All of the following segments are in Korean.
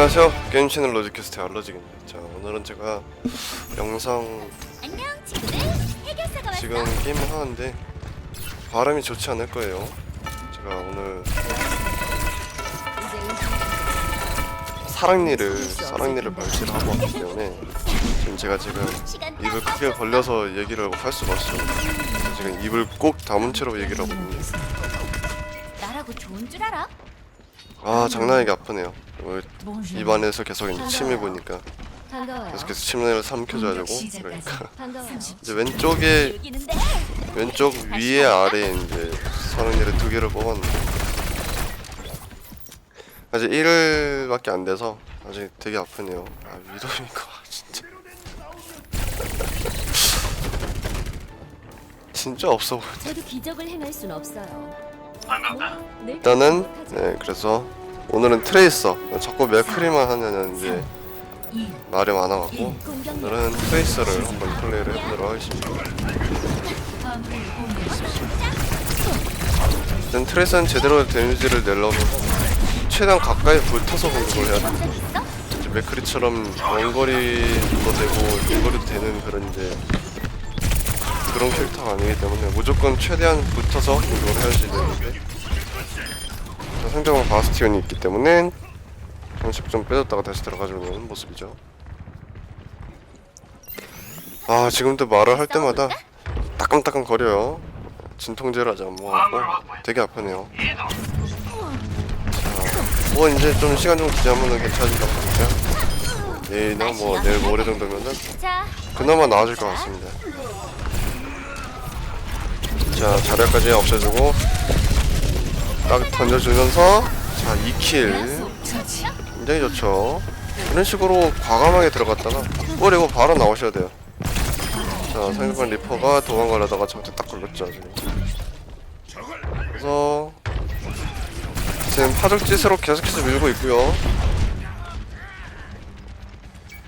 안녕하세요. 게임 채널 로지캐스트의 알러지입니다 자 오늘은 제가 영상 지금 게임을 하는데 발음이 좋지 않을 거예요. 제가 오늘 사랑니를 사랑니를 발치를 하고 왔기 때문에 지금 제가 지금 입을 크게 벌려서 얘기를 할 수가 없어요. 지금 입을 꼭 다문 채로 얘기를 하고 있는데 나라고 좋은 줄 알아? 아 장난이게 아프네요 입안에서 계속 이제 침이 보니까. 계속해서 침을 삼켜줘야 되고 그러니까. 이제 왼쪽에 왼쪽 위에 아래 이제 사랑니를 두 개를 뽑았는데 아직 1일밖에 안 돼서 아직 되게 아프네요. 아 위도니까 진짜 진짜 없어 보여. 저도 기적을 행할 순 없어요. 늘 일단은 그렇게 네 그래서 오늘은 트레이서 자꾸 맥크리만 하냐는 이제 말이 많아갖고 오늘은 트레이서를 한번 플레이를 해보도록 하겠습니다. 일단 트레이서는 제대로 데미지를 내려면 최대한 가까이 붙어서 공격을 해야 돼. 맥크리처럼 원거리도 되고 일거리도 되는 그런 이제 그런 캐릭터가 아니기 때문에 무조건 최대한 붙어서 공격을 해야지 되는데 자, 상대방 바스티온이 있기 때문에 잠시 좀 빼줬다가 다시 들어가주는 모습이죠. 아 지금도 말을 할 때마다 따끔따끔 거려요. 진통제를 아직 안 먹었고 되게 아프네요. 자, 뭐 이제 좀 시간 좀 지나면은 괜찮아진다고 하니까 내일이나 뭐 내일 모레 정도면은 자 그나마 나아질 것 같습니다. 자 자리까지 없애주고 딱 던져주면서 자 2킬 굉장히 좋죠. 이런 식으로 과감하게 들어갔다가 뿌리고 바로 나오셔야 돼요. 자 상대방 리퍼가 도망가려다가 저한테 딱 걸렸죠 지금. 그래서 지금 파적짓으로 계속해서 밀고 있고요.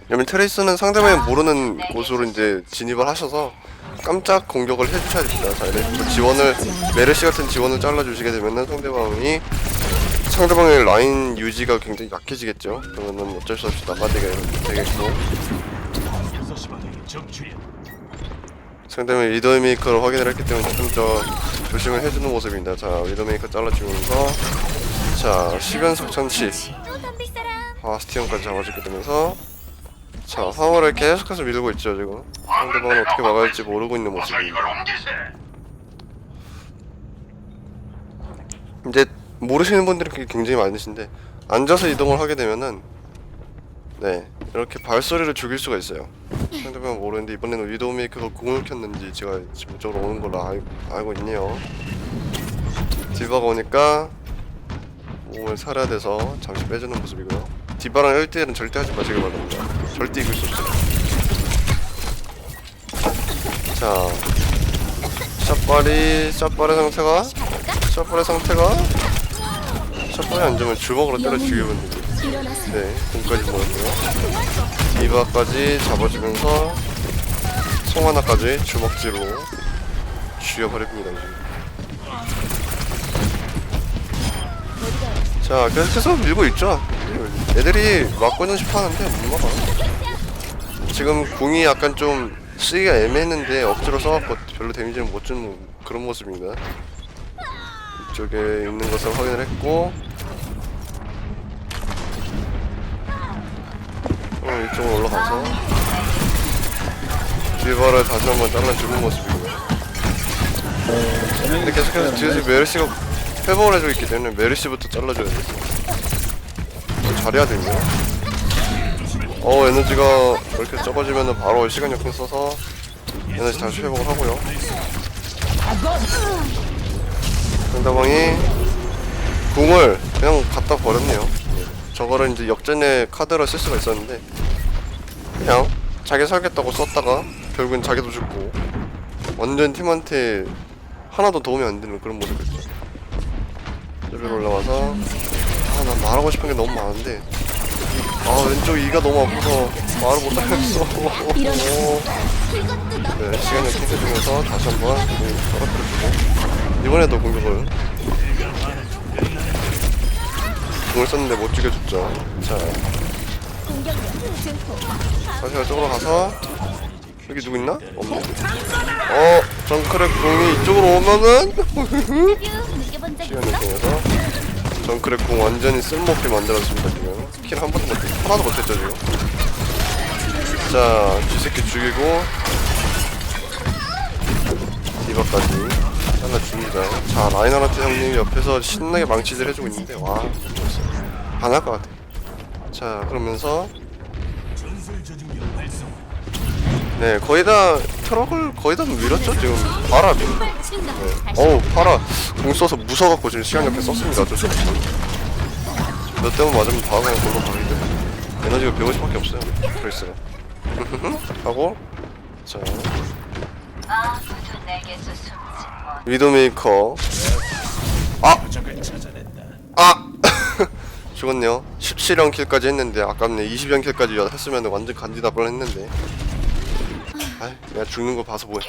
왜냐면 트레이스는 상대방이 모르는 곳으로 이제 진입을 하셔서 깜짝 공격을 해주셔야 됩니다. 자, 이런 식으로 지원을 메르시 같은 지원을 잘라주시게 되면은 상대방이 상대방의 라인 유지가 굉장히 약해지겠죠. 그러면은 어쩔 수 없이 나가게 되겠고 상대방이 리더메이커를 확인을 했기 때문에 조금 더 조심을 해주는 모습입니다. 자, 리더메이커 잘라주면서 자, 시변석 천치 바스티온까지 잡아주게 되면서 자 화물을 계속해서 밀고 있죠 지금 상대방은 어떻게 막아야 할지 모르고 있는 모습입니다 이제 모르시는 분들이 굉장히 많으신데 앉아서 이동을 하게 되면은 네 이렇게 발소리를 죽일 수가 있어요 상대방은 모르는데 이번에는 위도우메이커가 공을 켰는지 제가 지금 이쪽으로 오는 걸로 알, 알고 있네요 디바가 오니까 몸을 살아야 돼서 잠시 빼주는 모습이고요. 디바랑 1대1은 절대 하지 마시기 바랍니다. 절대 이길 수 없어요. 자, 샷발이 샷발의 상태가 샷발의 상태가 샷발이 안 되면 주먹으로 때려 죽이면. 일어나세요. 네, 공까지 모았고요. 디바까지 잡아주면서 송하나까지 주먹질로 죽여버립니다. 지금. 자, 계속해서 밀고 있죠. 애들이 막고는 싶어 하는데 못 막아. 지금 궁이 약간 좀 쓰기가 애매했는데 억지로 써갖고 별로 데미지를 못 주는 그런 모습입니다. 이쪽에 있는 것을 확인을 했고 어, 이쪽으로 올라가서 디바를 다시 한번 잘라주는 모습이고요. 근데 계속해서 뒤에서 메르시가 회복을 해주고 있기 때문에 메르시부터 잘라줘야 돼. 잘해야 되네요. 어 에너지가 이렇게 적어지면은 바로 시간 역행 써서 에너지 다시 회복을 하고요. 상대방이 궁을 그냥 갖다 버렸네요. 저거를 이제 역전의 카드로 쓸 수가 있었는데 그냥 자기 살겠다고 썼다가 결국엔 자기도 죽고 완전 팀한테 하나도 도움이 안 되는 그런 모습이었죠. 여기로 올라와서 아 난 말하고 싶은 게 너무 많은데 아 왼쪽 이가 너무 아파서 말을 못 하겠어. 네 시간 역행 해주면서 다시 한번 공 떨어뜨려주고 이번에도 공격을 공을 썼는데 못 죽여줬죠. 자. 다시 이쪽으로 가서 여기 누구 있나? 없네. 어, 정크랙 궁이 이쪽으로 오면은 시간을? 통해서 정크랙 궁 완전히 쓸모없게 만들었습니다 지금. 스킬 한 번도 못, 하나도 못했죠 지금. 자, 쥐새끼 죽이고 디바까지 잘라 줍니다. 자, 라이너라트 형님이 옆에서 신나게 망치질 해주고 있는데 와. 반할 것 같아. 자, 그러면서 네, 거의 다 트럭을 거의 다 밀었죠 지금. 친다. 다시 어우 파라 공 써서 무서워갖고 지금 시간 옆에 썼습니다 어쩔 수몇 대만 맞으면 골로 가기 때문에 에너지가 150밖에 없어요 그레이스가. 하고 자. 위도메이커. 아! 아! 죽었네요. 17연 킬까지 했는데 아깝네. 20연 킬까지 했으면 완전 간디다 뻔했는데 아이 내가 죽는 거 봐서 뭐해.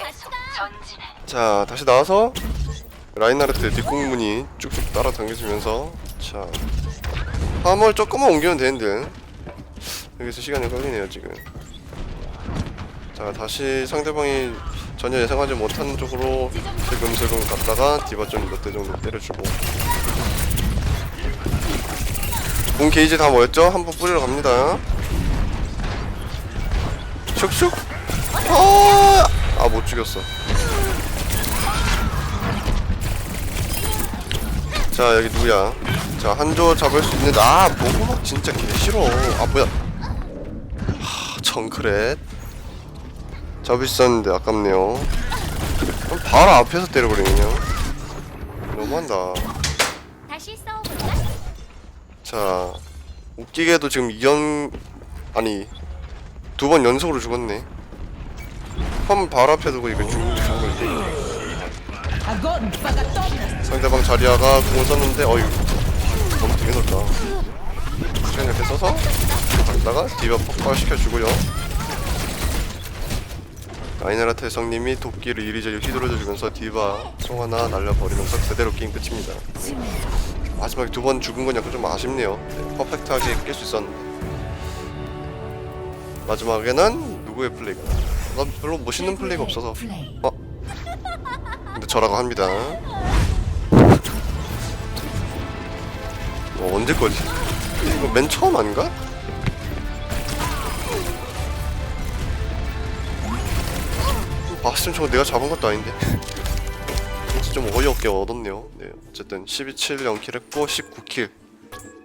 자 다시 나와서 라인하르트 뒷공문이 쭉쭉 따라 당겨지면서 자 화물 조금만 옮기면 되는데. 여기서 시간이 걸리네요 지금. 자 다시 상대방이 전혀 예상하지 못한 쪽으로 슬금슬금 갔다가 디바 좀 몇 대 정도 때려주고. 공 게이지 다 모였죠? 한번 뿌리러 갑니다. 슉슉 아, 아, 못 죽였어. 자, 여기 누구야? 자, 한조 잡을 수 있는, 아, 모고막 진짜 개 싫어. 아, 뭐야. 하, 정크렛. 잡을 수 있었는데, 아깝네요. 그럼 바로 앞에서 때려버리네요. 너무한다. 자, 웃기게도 지금 이연, 아니, 두 번 연속으로 죽었네. 한 바로 앞에 두고 이거 죽는 거지. 상대방 자리아가 공을 썼는데, 어이, 너무 되게 넓다. 시간 이렇게 써서, 갔다가 디바 폭발시켜주고요. 라이나라트 성님이 도끼를 이리저리 휘두르주면서 디바 송 하나 날려버리면서 그대로 게임 끝입니다. 마지막에 두 번 죽은 건 약간 좀 아쉽네요. 네, 퍼펙트하게 깰 수 있었는데. 마지막에는 누구의 플레이가? 난 별로 멋있는 플레이가 없어서. 어? 근데 저라고 합니다. 어, 언제 거지? 이거 맨 처음 아닌가? 봤으면 저거 내가 잡은 것도 아닌데. 진짜 좀 어이없게 얻었네요. 네, 어쨌든 12, 7, 0킬 했고 19킬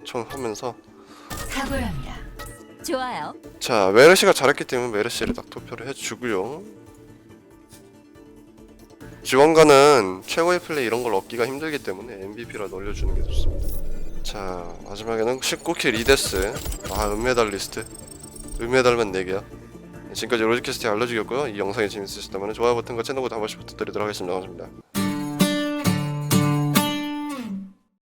총 하면서 탁월합니다. 좋아요. 자 메르시가 잘했기 때문에 메르시를 딱 투표를 해주고요. 지원가는 최고의 플레이 이런 걸 얻기가 힘들기 때문에 MVP라 놀려주는 게 좋습니다. 자 마지막에는 19킬 2데스 아 은메달 리스트 은메달만 4개야 지금까지 로지캐스트 알려주겠고요 이 영상이 재밌으셨다면 좋아요 버튼과 채널 구독 한 번씩 부탁드리도록 하겠습니다 감사합니다